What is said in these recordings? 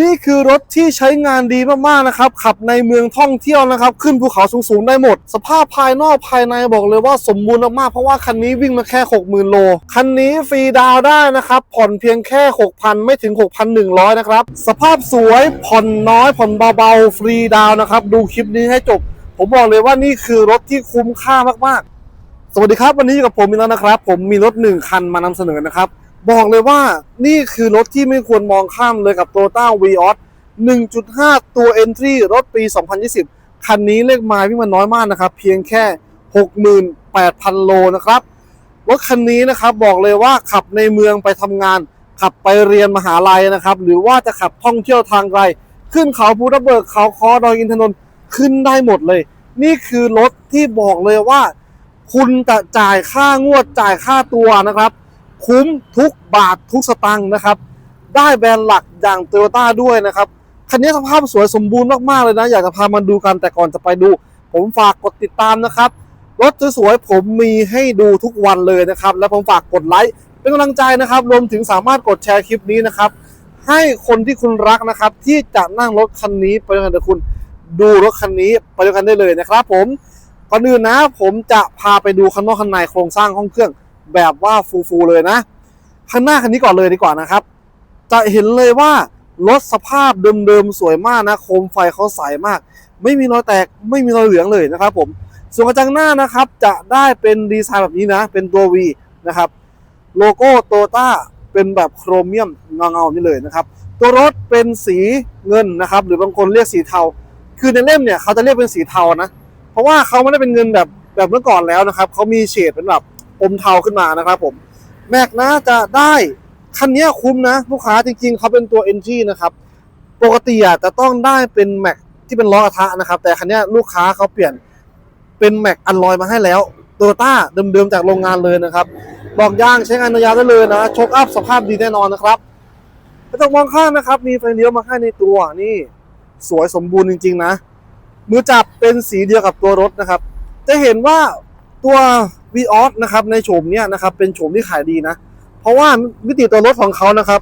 นี่คือรถที่ใช้งานดีมากๆนะครับ ขับในเมืองท่องเที่ยวนะครับ ขึ้นภูเขาสูงๆได้หมด สภาพภายนอกภายในบอกเลยว่าสมบูรณ์มากๆเพราะว่าคันนี้วิ่งมาแค่ 60,000 โล คันนี้ฟรีดาวได้นะครับ ผ่อนเพียงแค่ 6,000 ไม่ถึง 6,100 นะครับ สภาพสวยผ่อนน้อย ผ่อนเบาๆ ฟรีดาวนะครับ ดูคลิปนี้ให้จบ ผมบอกเลยว่านี่คือรถที่คุ้มค่ามากๆ สวัสดีครับวันนี้อยู่กับผมมีแล้วนะครับ ผมมีรถหนึ่งคันมานำเสนอนะครับ บอกเลยว่านี่คือรถที่ไม่ควรมองข้ามเลยกับ Toyota Vios 1.5 ตัว Entry รถปี 2020 คันนี้เลขไม้วิ่งมาน้อยมากนะครับ เพียงแค่ 68,000 โลนะครับ รถคันนี้นะครับบอกเลยว่าขับในเมืองไปทำงาน ขับไปเรียนมหาลัยนะครับ หรือว่าจะขับท่องเที่ยวทางไกล ขึ้นเขาภูทัเบิกเขาคอดอยอินทนนท์ขึ้นได้หมดเลย นี่คือรถที่บอกเลยว่า คุณจะจ่ายค่างวดจ่ายค่าตัวนะครับ คุ้มทุกบาททุกสตังค์นะครับ ได้แบรนด์หลักอย่างโตโยต้าด้วยนะครับ คันนี้สภาพสวยสมบูรณ์มากๆเลยนะ อยากจะพามาดูกันแต่ก่อนจะไปดู ผมฝากกดติดตามนะครับ รถสวยๆผมมีให้ดูทุกวันเลยนะครับ และผมฝากกดไลค์เป็นกำลังใจนะครับ รวมถึงสามารถกดแชร์คลิปนี้นะครับ ให้คนที่คุณรักนะครับ ที่จะนั่งรถคันนี้ไปด้วยกันกับคุณดูรถคันนี้ไปด้วยกันได้เลยนะครับ ผมก่อนอื่นนะ ผมจะพาไปดูข้างนอกข้างในโครงสร้างห้องเครื่อง แบบว่าฟูๆเลยนะข้างหน้าคันนี้ก่อนเลยดีกว่านะครับ จะเห็นเลยว่ารถสภาพเดิมๆสวยมากนะโคมไฟเขาใสมาก ไม่มีรอยแตกไม่มีรอยเหลืองเลยนะครับ ผมส่วนกระจังหน้านะครับ จะได้เป็นดีไซน์แบบนี้นะ เป็นตัว V นะครับ โลโก้โตต้าเป็นแบบโครเมียมเงาๆนี่เลยนะครับ ตัวรถเป็นสีเงินนะครับ หรือบางคนเรียกสีเทา คือในเล่มเนี่ยเขาจะเรียกเป็นสีเทานะ เพราะว่าเขาไม่ได้เป็นเงินแบบแบบเมื่อก่อนแล้วนะครับเขามีเฉดเป็นแบบ อมเทาขึ้นมานะครับผมแม็กนะจะได้คันนี้คุ้มนะ ลูกค้าจริงๆเขาเป็นตัว NG นะครับ ปกติอะจะต้องได้เป็นแม็กที่เป็นล้อกระทะนะครับ แต่คันนี้ลูกค้าเขาเปลี่ยนเป็นแม็กอันลอยมาให้แล้วโตโยต้าเดิมๆจากโรงงานเลยนะครับบอกยางใช้งานยาวๆได้เลยนะโชคอัพสภาพดีแน่นอนนะครับกระจกมองข้างนะครับ มีไฟเลี้ยวมาให้ในตัวนี่สวยสมบูรณ์จริง ๆ นะ มือจับเป็นสีเดียวกับตัวรถนะครับ จะเห็นว่าตัว v ีออสนะครับในโฉมเนี้ยนะครับเป็นโฉมที่ขายดีนะ เพราะว่ามิติตัวรถของเขานะครับ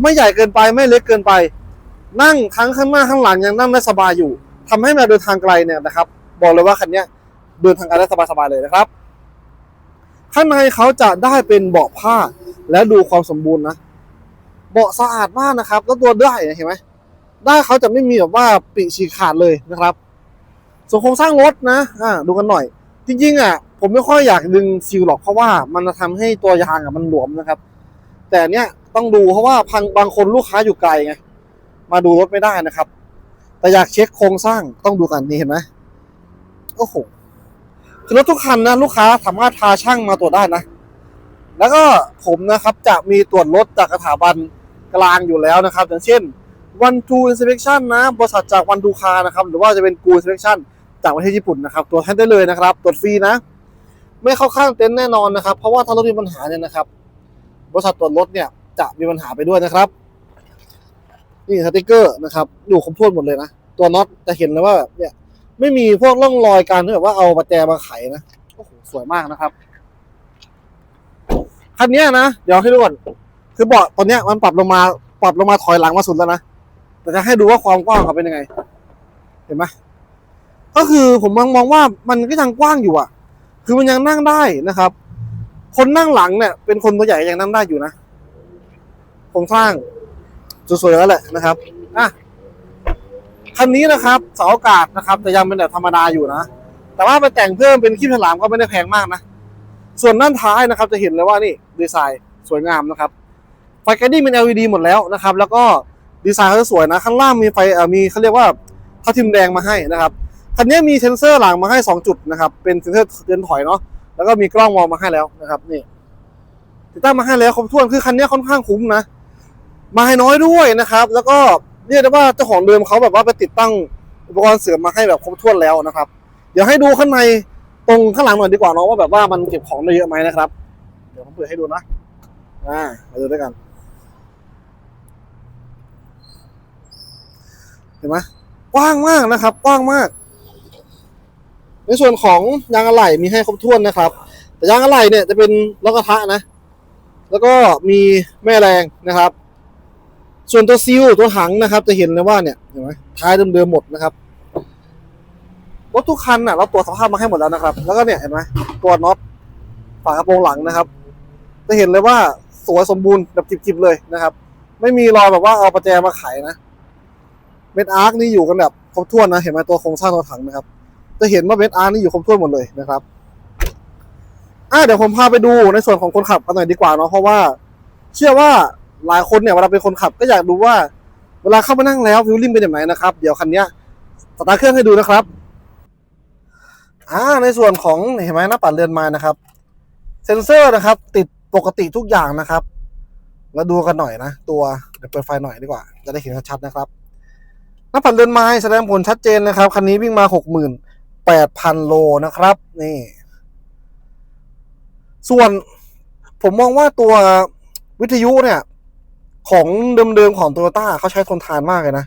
ไม่ใหญ่เกินไปไม่เล็กเกินไป นั่งทั้งข้างหน้าข้างหลังยังนั่งได้สบายอยู่ทำให้มาเดินทางไกลเนี่ยนะครับ บอกเลยว่าคันเนี้ยเดินทางไกลได้สบายๆเลยนะครับ ข้างในเขาจะได้เป็นเบาะผ้าและดูความสมบูรณ์นะเบาะสะอาดมากนะครับแล้วตัวได้เห็นไหมได้เขาจะไม่มีแบบว่าปีฉีกขาดเลยนะครับส่วนโครงสร้างรถนะอ่าดูกันหน่อย จริงๆอะ ผมไม่ค่อยอยากดึงซิลหรอกเพราะว่ามันจะทำให้ตัวยางอะมันหลวมนะครับ แต่เนี้ยต้องดูเพราะว่าพังบางคนลูกค้าอยู่ไกลไงมาดูรถไม่ได้นะครับ แต่อยากเช็คโครงสร้างต้องดูกันนี่เห็นไหมโอ้โหคือรถทุกคันนะลูกค้าสามารถพาช่างมาตรวจได้นะ แล้วก็ผมนะครับจะมีตรวจรถจากสถาบันกลางอยู่แล้วนะครับ อย่างเช่นวันทูอินสเป t ชันนะบริษัทจากวันทูคานะครับ หรือว่าจะเป็นกูอินสเป t ชันจากประเทศญี่ปุ่นนะครับตรวจให้ได้เลยนะครับ ตรวจฟรีนะ ไม่เข้าข้างเต็นท์แน่นอนนะครับ เพราะว่าถ้ารถมีปัญหาเนี่ยนะครับ บริษัทตรวจรถเนี่ยจะมีปัญหาไปด้วยนะครับ นี่สติกเกอร์นะครับอยู่ครบถ้วนหมดเลยนะ ตัวน็อตจะเห็นเลยว่าแบบเนี่ยไม่มีพวกร่องรอยการที่แบบว่าเอาประแจมาไขนะโอ้โหสวยมากนะครับคันนี้นะเดี๋ยวให้ดูก่อนคือเบาะตอนนี้มันปรับลงมาปรับลงมาถอยหลังมาสุดแล้วนะแต่จะให้ดูว่าความกว้างเขาเป็นยังไง เห็นไหมก็คือผมมองมองว่ามันก็ยังกว้างอยู่อะ คือมันยังนั่งได้นะครับ คนนั่งหลังเนี่ย เป็นคนตัวใหญ่ยังนั่งได้อยู่นะโครงสร้างสวยๆแล้วแหละนะครับอะคันนี้นะครับเสาอากาศนะครับ แต่ยังเป็นแบบธรรมดาอยู่นะแต่ว่าไปแต่งเพิ่มเป็นขี้ฉลามก็ไม่ได้แพงมากนะส่วนด้านท้ายนะครับ จะเห็นเลยว่านี่ดีไซน์สวยงามนะครับไฟแกดิ้งเป็น LED หมดแล้วนะครับ แล้วก็ดีไซน์เขาจะสวยนะ ข้างล่างมีไฟเอ่อมีเขาเรียกว่าทับทิมแดงมาให้นะครับ คันนี้มีเซนเซอร์หลังมาให้ 2 จุดนะครับเป็นเซนเซอร์เตือนถอยเนาะแล้วก็มีกล้องมองมาให้แล้วนะครับนี่ติดตั้งมาให้แล้วครบถ้วนคือคันนี้ค่อนข้างคุ้มนะมาให้น้อยด้วยนะครับ แล้วก็เรียกได้ว่าเจ้าของเดิมเขาแบบว่าไปติดตั้งอุปกรณ์เสริมมาให้แบบครบถ้วนแล้วนะครับ เดี๋ยวให้ดูข้างในตรงข้างหลังหน่อยดีกว่าเนาะว่าแบบว่ามันเก็บของได้เยอะไหมนะครับ เดี๋ยวผมเปิดให้ดูนะอ่ามาดูด้วยกันเห็นไหมกว้างมากนะครับกว้างมาก ในส่วนของยางอะไหล่มีให้ครบถ้วนนะครับ แต่ยางอะไหล่เนี่ยจะเป็นล็อกกระทะนะ แล้วก็มีแม่แรงนะครับ ส่วนตัวซิลตัวถังนะครับ จะเห็นเลยว่าเนี่ยเห็นไหมท้ายเดิมๆหมดนะครับรถทุกคันน่ะเราตรวจสภาพมาให้หมดแล้วนะครับ แล้วก็เนี่ยเห็นไหมตัวน็อตฝากระโปรงหลังนะครับ จะเห็นเลยว่าสวยสมบูรณ์แบบจิบๆเลยนะครับ ไม่มีรอยแบบว่าเอาประแจมาไขนะเม็ดอาร์คนี่อยู่กันแบบครบถ้วนนะ เห็นไหมตัวโครงสร้างตัวถังนะครับ จะเห็นว่าเม็ดอาร์นี่อยู่ครบถ้วนหมดเลยนะครับอะเดี๋ยวผมพาไปดูในส่วนของคนขับกันหน่อยดีกว่าเนาะเพราะว่า เชื่อว่าหลายคนเนี่ยเวลาเป็นคนขับก็อยากดูว่า เวลาเข้ามานั่งแล้วฟิลลิ่งเป็นอย่างไรนะครับเดี๋ยวคันนี้สตาร์ทเครื่องให้ดูนะครับอ่าในส่วนของเห็นไหมหน้าปัดเรือนไม้นะครับ เซ็นเซอร์นะครับ ติดปกติทุกอย่างนะครับมาดูกันหน่อยนะตัวเดี๋ยวเปิดไฟหน่อยดีกว่า จะได้เห็นชัดๆนะครับหน้าปัดเรือนไม้แสดงผลชัดเจนนะครับคันนี้วิ่งมาหกหมื่น แปดพันโลนะครับ นี่ ส่วนผมมองว่าตัววิทยุเนี่ย ของเดิมๆของโตโยต้าเขาใช้ทนทานมากเลยนะ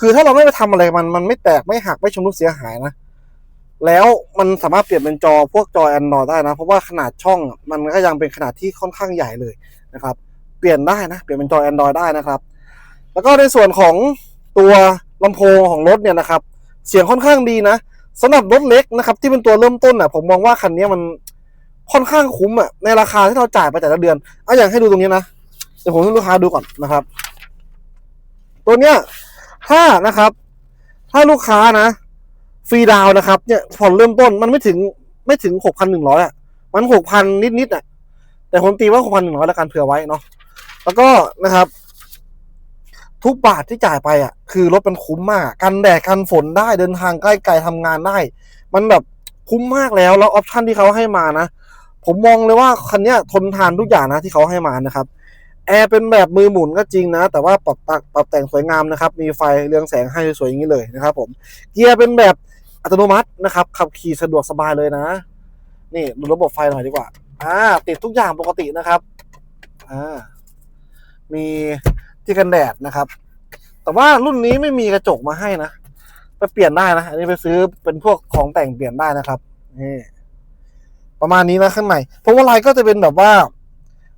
คือถ้าเราไม่ไปทำอะไรมัน มันไม่แตกไม่หักไม่ชำรุดเสียหายนะ แล้วมันสามารถเปลี่ยนเป็นจอพวกจอ Android ได้นะ เพราะว่าขนาดช่องมันก็ยังเป็นขนาดที่ค่อนข้างใหญ่เลยนะครับ เปลี่ยนได้นะ เปลี่ยนเป็นจอ Android ได้นะครับ แล้วก็ในส่วนของตัวลำโพงของรถเนี่ยนะครับ เสียงค่อนข้างดีนะ สำหรับรถเล็กนะครับ ที่เป็นตัวเริ่มต้นอะ ผมมองว่าคันนี้มันค่อนข้างคุ้มอะในราคาที่เราจ่ายไปแต่ละเดือนเอาอย่างให้ดูตรงนี้นะเดี๋ยวผมให้ลูกค้าดูก่อนนะครับ ตัวเนี้ยถ้านะครับ ถ้าลูกค้านะฟรีดาวนะครับ เนี่ยผ่อนเริ่มต้นมันไม่ถึงไม่ถึงหกพันหนึ่งร้อยอะมันหกพันนิดๆอะแต่ผมตีว่าหกพันหนึ่งร้อยแล้วกันเผื่อไว้เนาะแล้วก็นะครับ ทุกบาทที่จ่ายไปอะ คือรถมันคุ้มมาก กันแดดกันฝนได้เดินทางใกล้ไกลทำงานได้ มันแบบคุ้มมากแล้วแล้วออปชันที่เขาให้มานะ ผมมองเลยว่าคันนี้ทนทานทุกอย่างนะที่เขาให้มานะครับแอร์เป็นแบบมือหมุนก็จริงนะ แต่ว่าปรับตักปรับแต่งสวยงามนะครับ มีไฟเรืองแสงให้สวยอย่างนี้เลยนะครับผมเกียร์เป็นแบบอัตโนมัตินะครับ ขับขี่สะดวกสบายเลยนะ นี่ดูระบบไฟหน่อยดีกว่า อ่า ติดทุกอย่างปกตินะครับ อ่า มีที่กันแดดนะครับ แต่ว่ารุ่นนี้ไม่มีกระจกมาให้นะไปเปลี่ยนได้นะ อันนี้ไปซื้อเป็นพวกของแต่งเปลี่ยนได้นะครับนี่ประมาณนี้นะข้างในพวงมาลัยก็จะเป็นแบบว่า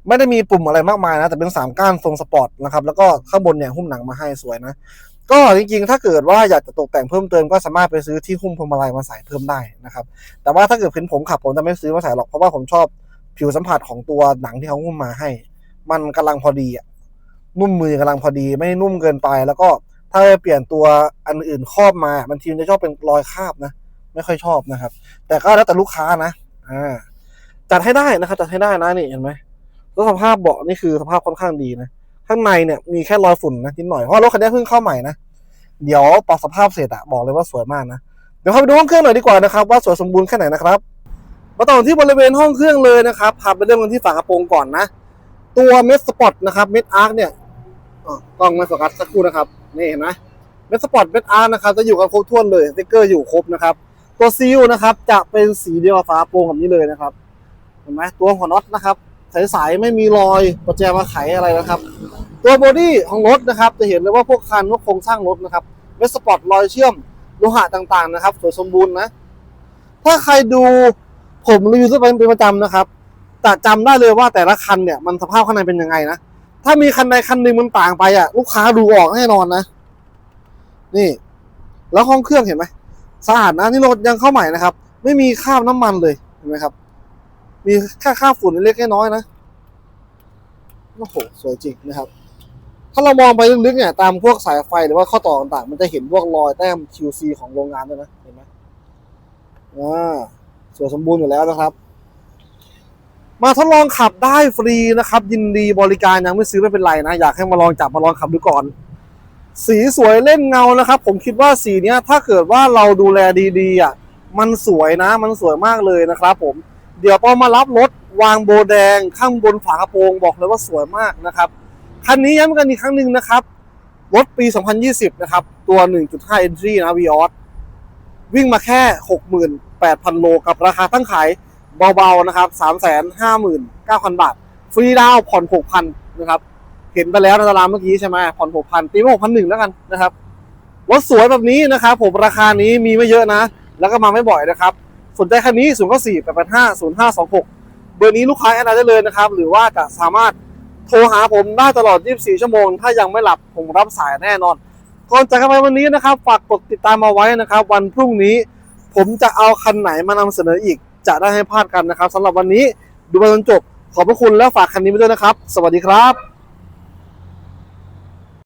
ไม่ได้มีปุ่มอะไรมากมายนะ แต่เป็นสามก้านทรงสปอร์ตนะครับ แล้วก็ข้างบนเนี่ยหุ้มหนังมาให้สวยนะ ก็จริงๆ ถ้าเกิดว่าอยากจะตกแต่งเพิ่มเติมก็สามารถไปซื้อที่หุ้มพวงมาลัยมาใส่เพิ่มได้นะครับ แต่ว่าถ้าเกิดเป็นผมขับผมจะไม่ซื้อมาใส่หรอกเพราะว่าผมชอบผิวสัมผัสของตัวหนังที่เขาหุ้มมาให้ มันกำลังพอดีอะ นุ่มมือกำลังพอดี ไม่นุ่มเกินไป แล้วก็ถ้าไปเปลี่ยนตัวอันอื่นครอบมาบางทีมันจะชอบเป็นรอยคาบนะ ไม่ค่อยชอบนะครับ แต่ก็แล้วแต่ลูกค้านะอ่าจัดให้ได้นะครับจัดให้ได้นะนี่เห็นไหมแล้วสภาพเบาะนี่คือสภาพค่อนข้างดีนะข้างในเนี่ยมีแค่รอยฝุ่นนะนิดหน่อยเพราะรถคันนี้เพิ่งเข้าใหม่นะเดี๋ยวปรับสภาพเสร็จอะบอกเลยว่าสวยมากนะเดี๋ยวเข้าไปดูห้องเครื่องหน่อยดีกว่านะครับว่าสวยสมบูรณ์แค่ไหนนะครับมาต่อที่บริเวณห้องเครื่องเลยนะครับพาไปเริ่มกันที่ฝากระโปรงก่อนนะ ตัวเมสสปอร์ตนะครับเมสอาร์คเนี่ย กล้องไม่โฟกัสสักครู่นะครับ นี่เห็นไหมเมสสปอร์ตเมสอาร์นะครับ จะอยู่กันครบถ้วนเลยสติ๊กเกอร์อยู่ครบนะครับ ตัวซีลนะครับจะเป็นสีเดียวกับฝาโปร่งแบบนี้เลยนะครับ เห็นไหมตัวหัวน็อตนะครับใสๆไม่มีรอยประแจมาไขอะไรนะครับ ตัวบอดี้ของรถนะครับ จะเห็นเลยว่าพวกคันพวกโครงสร้างรถนะครับเวสปอร์ตรอยเชื่อมโลหะต่างๆนะครับ สวยสมบูรณ์นะ ถ้าใครดูผมรีวิวเปนเป็นประจำนะครับจะจำได้เลยว่าแต่ละคันเนี่ยมันสภาพข้างในเป็นยังไงนะ ถ้ามีคันใดคันหนึ่งมันต่างไปอะ ลูกค้าดูออกแน่นอนนะ นี่ แล้วห้องเครื่องเห็นไหมสะอาดนะนี่รถยังเข้าใหม่นะครับ ไม่มีคราบน้ำมันเลยเห็นไหมครับ มีแค่ค่าบฝุ่นเล็กๆน้อยนะโอ้โหสวยจริงนะครับ ถ้าเรามองไปลึกๆเนี่ยตามพวกสายไฟหรือว่าข้อต่อต่างๆ มันจะเห็นพวกรอยแต้ม QC ของโรงงานด้วยนะเห็นไหมอ่าสวยสมบูรณ์อยู่แล้วนะครับ มาทดลองขับได้ฟรีนะครับ ยินดีบริการยังไม่ซื้อไม่เป็นไรนะ อยากให้มาลองจับมาลองขับดูก่อน สีสวยเล่นเงานะครับ ผมคิดว่าสีเนี้ยถ้าเกิดว่าเราดูแลดีๆอะมันสวยนะ มันสวยมากเลยนะครับผมเดี๋ยวพอมารับรถวางโบแดงข้างบนฝากระโปรงบอกเลยว่าสวยมากนะครับคันนี้ย้ำกันอีกครั้งหนึ่งนะครับรถปี 2020 นะครับ ตัว 1.5 Entry นะ Vios วิ่งมาแค่ 68,000 โลกับราคาตั้งขาย เบาๆนะครับ359,000บาท ฟรีดาวผ่อน6,000นะครับ เห็นไปแล้วในตารางเมื่อกี้ใช่ไหมผ่อน6,000ตีมา6,100แล้วกันนะครับ รถสวยแบบนี้นะครับผมราคานี้มีไม่เยอะนะ แล้วก็มาไม่บ่อยนะครับ สนใจคันนี้0 9 4 8 8 5 0 5 2 6เบอร์นี้ลูกค้าแอดไลน์ได้เลยนะครับ หรือว่าจะสามารถโทรหาผมได้ตลอด 24 ชั่วโมง ถ้ายังไม่หลับผมรับสายแน่นอนก่อนจากกันไปวันนี้นะครับ ฝากกดติดตามมาไว้นะครับ วันพรุ่งนี้ ผมจะเอาคันไหนมานำเสนออีก จะได้ให้พลาดกันนะครับสำหรับวันนี้ดูไปจนจบขอบพระคุณและฝากคันนี้ไปด้วยนะครับ สวัสดีครับ